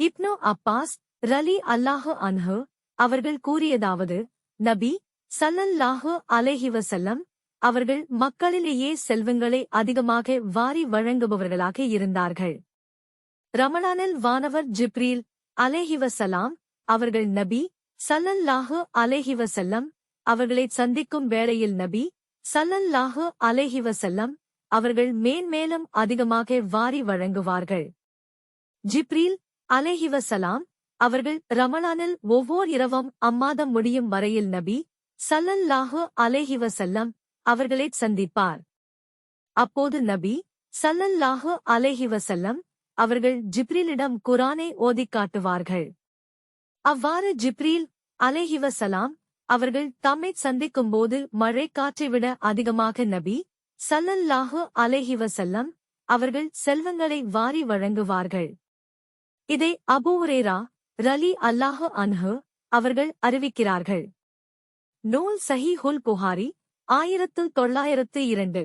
இப்னு Abbas ரலி அல்லாஹு அன்ஹு அவர்கள் கூறியதாவது நபி சல்லல்லாஹு அலேஹிவசல்லம் அவர்கள் மக்களிலேயே செல்வங்களை அதிகமாக வாரி வழங்குபவர்களாக இருந்தார்கள். ரமணானில் வானவர் ஜிப்ரீல் அலேஹிவசலாம் அவர்கள் நபி சல்லல்லாஹு அலேஹிவசல்லம் அவர்களை சந்திக்கும் வேளையில் நபி சல்லல்லாஹு அலேஹிவசல்லம் அவர்கள் மேன்மேலும் அதிகமாக வாரி வழங்குவார்கள். ஜிப்ரீல் அலேஹிவசலாம் அவர்கள் ரமலானில் ஒவ்வொரு இரவும் அம்மாதம் முடியும் வரையில் நபி சல்லல்லாஹு அலேஹிவசல்லம் அவர்களைச் சந்திப்பார். அப்போது நபி சல்லல்லாஹு அலேஹிவசல்லம் அவர்கள் ஜிப்ரீலிடம் குரானை ஓதிக் காட்டுவார்கள். அவ்வாறு ஜிப்ரீல் அலேஹிவசலாம் அவர்கள் தம்மைச் சந்திக்கும்போது மழை காற்றை விட அதிகமாக நபி சல்லல்லாஹு அலேஹிவசல்லம் அவர்கள் செல்வங்களை வாரி வழங்குவார்கள். இதை அபூ ரலி அல்லாஹு அன்ஹு அவர்கள் அறிவிக்கிறார்கள். நூல் சஹீஹுல் புகாரி ஆயிரத்து தொள்ளாயிரத்து இரண்டு.